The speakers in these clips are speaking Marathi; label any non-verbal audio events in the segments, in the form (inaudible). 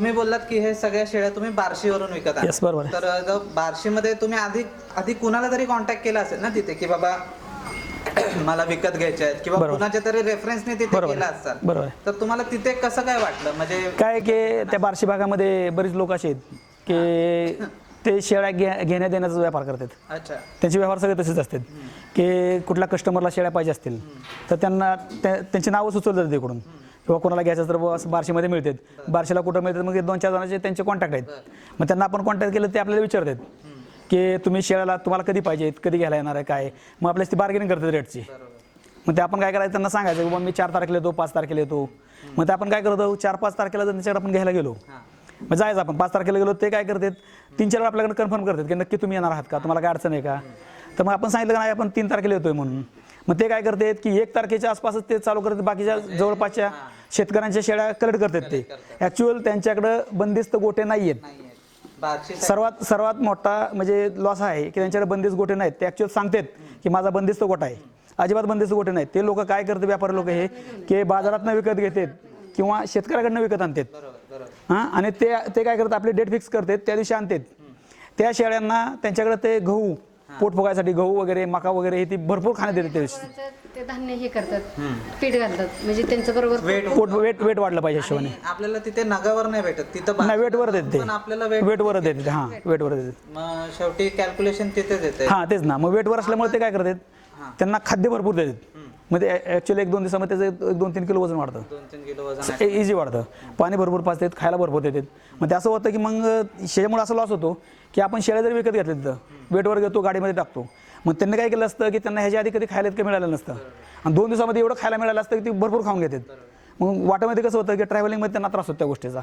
तुम्ही बोललात की हे सगळ्या शेळ्या तुम्ही बार्शीवरून विकत आहात. Yes, बरोबर आहे. तर जर बार्शीमध्ये तुम्ही आधी आधी कुणाला तरी कॉन्टॅक्ट केला असेल ना तिथे की बाबा (clears throat) मला विकत घ्यायचे आहेत किंवा बरोबर. कुणाच्या तरी रेफरन्सने तिथे बरोबर केला आहे. असाल बरोबर आहे. तर तुम्हाला तिथे कसं काय वाटलं म्हणजे काय की त्या बार्शी भागामध्ये बरीच लोक असे आहेत की ते शेळ्या घे घेण्या देण्याचा व्यापार करतात अच्छा त्यांचे व्यवहार सगळे तसेच असतात की कुठल्या कस्टमरला शेळ्या पाहिजे असतील तर त्यांना त्या- त्यांची नावं सुचवली जातात तिकडून किंवा कोणाला घ्यायचं तर असं बार्शीमध्ये मिळतात. बार्शीला कुठं मिळतात? मग दोन चार जणांचे त्यांचे कॉन्टॅक्ट आहेत. मग त्यांना आपण कॉन्टॅक्ट केलं ते आपल्याला विचारतात की तुम्ही शेळ्याला तुम्हाला कधी पाहिजेत कधी घ्यायला येणार आहे? काय? मग आपल्याला ती बार्गेनिंग करतात रेटची मग ते आपण काय करायचं? त्यांना सांगायचं की बाबा मी चार तारखेला येतो पाच तारखेला येतो. मग ते आपण काय करतो चार पाच तारखेला जर त्यांच्याकडे आपण घ्यायला गेलो. मग जायचं आपण. पाच तारखेला गेलो ते काय करतात? तीन चार वेळा आपल्याकडे कन्फर्म करतात की नक्की तुम्ही येणार आहात का? तुम्हाला काय अडचण आहे का? तर मग आपण सांगितलं का नाही आपण तीन तारखेला येतोय म्हणून. मग ते काय करतात की एक तारखेच्या आसपासच ते चालू करतात बाकीच्या जवळपासच्या शेतकऱ्यांच्या शेळ्या कलेक्ट करतात ते. ॲक्च्युअल त्यांच्याकडं बंदिस्त गोटे नाही आहेत. सर्वात सर्वात मोठा म्हणजे लॉस आहे की त्यांच्याकडे बंदिस्त गोटे नाहीत. ते ॲक्च्युअल सांगतात की माझा बंदिस्त गोटा आहे. अजिबात बंदिस्त गोटे नाहीत. ते लोक काय करतात व्यापारी लोक हे? की बाजारातनं विकत घेतात किंवा शेतकऱ्याकडनं विकत आणतात. हां? आणि ते ते काय करतात? आपली डेट फिक्स करतात. त्या दिवशी आणतात. त्या शेळ्यांना त्यांच्याकडे ते गहू पोट फुगायसाठी गहू वगैरे मका वगैरे हे ती भरपूर खाण्यात येते त्या दिवशी पोराचं ते धान्य हे करतात पीठ घालतात. म्हणजे त्यांचं बरोबर वेट पोट वेट वेट वाढलं पाहिजे हिशोबाने. आपल्याला तिथे नगावर नाही भेटत तिथं बा- नाही वेटवर देते पण आपल्याला वेट वेटवर देते हां वेटवर देते मग शेवटी कॅल्क्युलेशन तिथेच येते. हां तेच ना. मग वेटवर असल्यामुळे ते काय करतात त्यांना खाद्य भरपूर देतात. मग ते ॲक्च्युली एक दोन दिवसामध्ये त्याचं एक दोन तीन किलो वजन वाढतं. दोन तीन किलो वजन आहे. इझी वाढतं. पाणी भरपूर पाचतात खायला भरपूर देतात. मग ते असं होतं की मग शेळ्यामुळे असं लॉस होतो की आपण शेळ्या जर विकत घेतल्या तिथं वेटवर घेतो गाडीमध्ये टाकतो मग त्यांनी काय केलं असतं की त्यांना ह्याच्या आधी कधी खायला इतकं मिळालं नसतं. आणि दोन दिवसामध्ये एवढं खायला मिळालं असतं की ती भरपूर खाऊन घेतात. मग वाटामध्ये कसं होतं की ट्रॅव्हलिंगमध्ये त्यांना त्रास होतो त्या गोष्टीचा.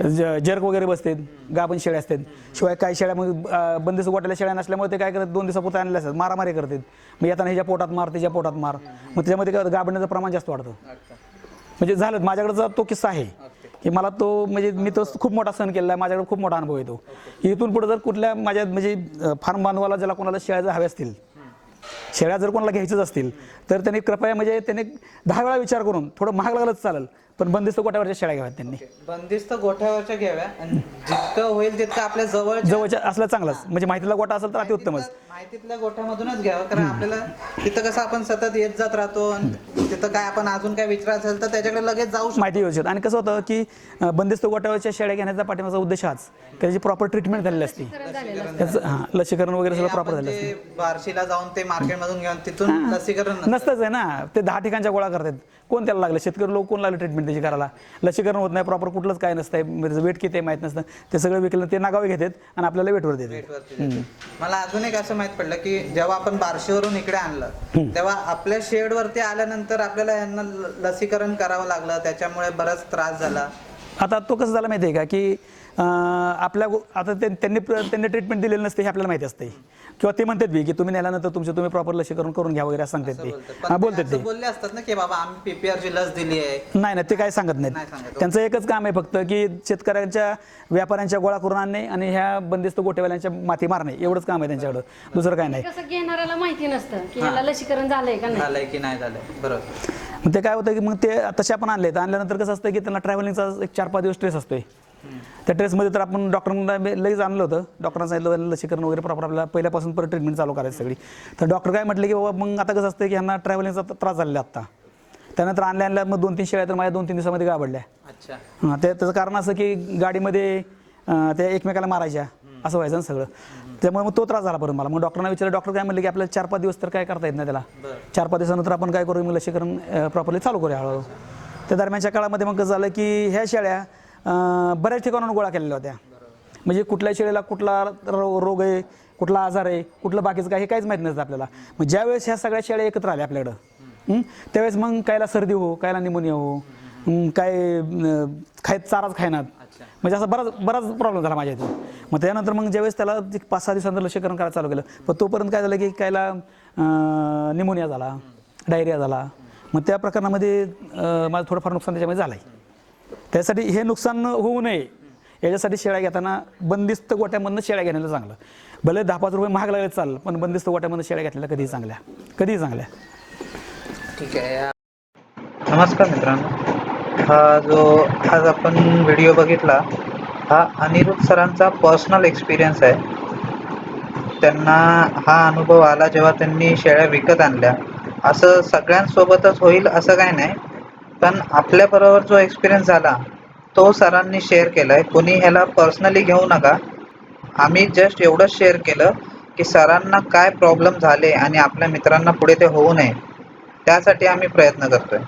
जर्क वगैरे बसतात गाभण शेळ्या असतात. शिवाय काही शेळ्या मग बंदिस्त गोट्याला शेळ्या नसल्यामुळे ते काय करतात दोन दिवसापुरते आणलेले असतात मारामारी करतात. मग येताना ह्याच्या पोटात मार त्याच्या पोटात मार. मग त्याच्यामध्ये काय गाभण्याचं प्रमाण जास्त वाढतं. म्हणजे झालं माझ्याकडचा तो किस्सा आहे की मला तो म्हणजे मी तो खूप मोठा सण केलेला आहे माझ्याकडे खूप मोठा अनुभव येतो. इथून पुढे जर कुठल्या माझ्या म्हणजे फार्म बांधवाला ज्याला कोणाला शेळ्या जर हव्या असतील शेळ्या जर कोणाला घ्यायच्याच असतील तर त्यांनी कृपया म्हणजे त्यांनी दहा वेळा विचार करून थोडं महाग लागलंच चालेल पण बंदिस्त गोट्यावरच्या शेळ्या घ्याव्यात त्यांनी. बंदिस्त गोठ्यावरच्या घ्याव्या. आणि जितकं होईल तितकं आपल्या जवळ जवळच्या असलं चांगलंच. म्हणजे माहितीला गोटा असेल तर अतिउत्तमच माहितीतल्या गोठ्यामधूनच घ्यावं कारण आपल्याला तिथं कसं आपण सतत येत जात राहतो आणि तिथं काय आपण अजून काय विचारायचं असेल तर त्याच्याकडे लगेच जाऊ शकतो. माहिती येऊ शकते आणि कसं होतं की अं, बंदिस्त गोट्यावरच्या शेळ्या घेण्याचा पाठिंबाचा उद्देश हाच की त्याची प्रॉपर ट्रीटमेंट झालेली असते. त्याचं हां लसीकरण वगैरे सगळं प्रॉपर आपण झालं असतं. बार्शीला जाऊन ते मार्केटमधून घेऊन तिथून लसीकरण नसतं. नसतंच आहे ना. ते दहा ठिकाणच्या गोळा करतात. कोण त्याला लागलं? शेतकरी लोक कोण लागले ट्रीटमेंट त्याची करायला लसीकरण होत नाही प्रॉपर कुठलंच काय नसतं वेट किती आहे माहीत नसतं. ते सगळं विकलं ते नागावे घेतात आणि आपल्याला वेटवर देतात. मला अजून एक असं माहीत पडलं की जेव्हा आपण बार्शीवरून इकडे आणलं तेव्हा आपल्या शेड वरती आल्यानंतर आपल्याला यांना लसीकरण करावं लागलं त्याच्यामुळे बराच त्रास झाला. आता तो कसं झाला माहिती आहे का की आपल्या आता त्यांनी त्यांनी ट्रीटमेंट दिलेलं नसते हे आपल्याला माहिती असते किंवा ते म्हणतात बी की तुम्ही नेल्यानंतर तुमचे तुम्ही प्रॉपर लसीकरण करून घ्या वगैरे सांगतात ते. बोलतात. हां ते बोलले असतात ना की बाबा आम्ही पीपीआर ची लस दिली आहे. नाही नाही ते काय सांगत नाही नाहीत. त्यांचं एकच काम आहे फक्त की शेतकऱ्यांच्या व्यापाऱ्यांच्या गोळा करून आणणे आणि ह्या बंदिस्त गोटेवाल्यांच्या माती मारणे. एवढंच काम आहे त्यांच्याकडं. दुसरं काय नाही. कसं घेणाऱ्याला माहिती नसतं की ह्याला लसीकरण झालंय का नाही? झालंय की नाही झालंय. बरोबर. मग ते काय होतं की मग ते तसे आपण आणले तर आणल्यानंतर कसं असतं की त्यांना ट्रॅव्हलिंगचा एक चार पाच दिवस स्ट्रेस असतोय. त्या ट्रेसमध्ये तर आपण डॉक्टरांना लगेच आणलं होतं. डॉक्टरांना सांगितलं लसीकरण वगैरे प्रॉपर आपल्याला पहिल्यापासून परत ट्रीटमेंट चालू करायची सगळी. तर डॉक्टर काय म्हटलं की बाबा मग आता कसं असतं की ह्यांना ट्रॅव्हलिंगचा त्रास झालेला आहे आता त्यानंतर आणल्या आणल्या मग दोन तीन शेळ्या तर माझ्या दोन तीन दिवसामध्ये गाबडल्या. अच्छा. हां ते त्याचं कारण असं की गाडीमध्ये त्या एकमेकाला मारायच्या. असं व्हायचं ना सगळं. त्यामुळे मग तो त्रास झाला परत मला. मग डॉक्टरना विचारलं डॉक्टर काय म्हणले की आपल्याला चार पाच दिवस तर काय करता येत नाही त्याला. चार पाच दिवसानंतर आपण काय करू? मग लसीकरण प्रॉपरली चालू करूया हळूहळू. त्या दरम्यानच्या काळामध्ये मग कसं झालं की ह्या शेळ्या बऱ्याच ठिकाणाहून गोळा केलेल्या होत्या. म्हणजे कुठल्या शेळीला कुठला रो- रोग आहे कुठला आजार आहे कुठलं बाकीचं काय हे काहीच माहीत नसतं आपल्याला. मग ज्यावेळेस ह्या सगळ्या शेळ्या एकत्र आल्या आपल्याकडं त्यावेळेस मग कायला सर्दी हो कायला निमोनिया हो काय अं, खाय चाराच खायनात अच्छा. म्हणजे असा बराच बराच प्रॉब्लेम झाला माझ्या इथून मग त्यानंतर मग ज्यावेळेस त्याला एक पाच सहा दिवसानंतर लसीकरण करायला चालू केलं पण तोपर्यंत काय झालं की कायला निमोनिया झाला डायरिया झाला. मग त्या प्रकरणामध्ये अं, माझं थोडंफार नुकसान त्याच्यामध्ये झालं आहे त्यासाठी हे नुकसान होऊ नये. याच्यासाठी शेळ्या घेताना बंदिस्त गोट्यामधनं शेळ्या घेण्याला चांगलं. भले दहा पाच रुपये महाग लागले चालेल पण बंदिस्त गोट्यामधनं शेळ्या घेतलेल्या कधीही चांगल्या. कधीही चांगल्या. ठीक आहे. नमस्कार मित्रांनो. हा जो आज आपण व्हिडिओ बघितला हा अनिरुद्ध सरांचा पर्सनल एक्सपिरियन्स आहे. त्यांना हा अनुभव आला जेव्हा त्यांनी शेळ्या विकत आणल्या. असं सगळ्यांसोबतच होईल असं काही नाही पण आपल्याबरोबर जो एक्सपिरियन्स झाला तो सरांनी शेअर केला आहे कोणी ह्याला पर्सनली घेऊ नका. आम्ही जस्ट एवढंच शेअर केलं की सरांना काय प्रॉब्लेम झाले आणि आपल्या मित्रांना पुढे ते होऊ नये. त्यासाठी आम्ही प्रयत्न करतोय.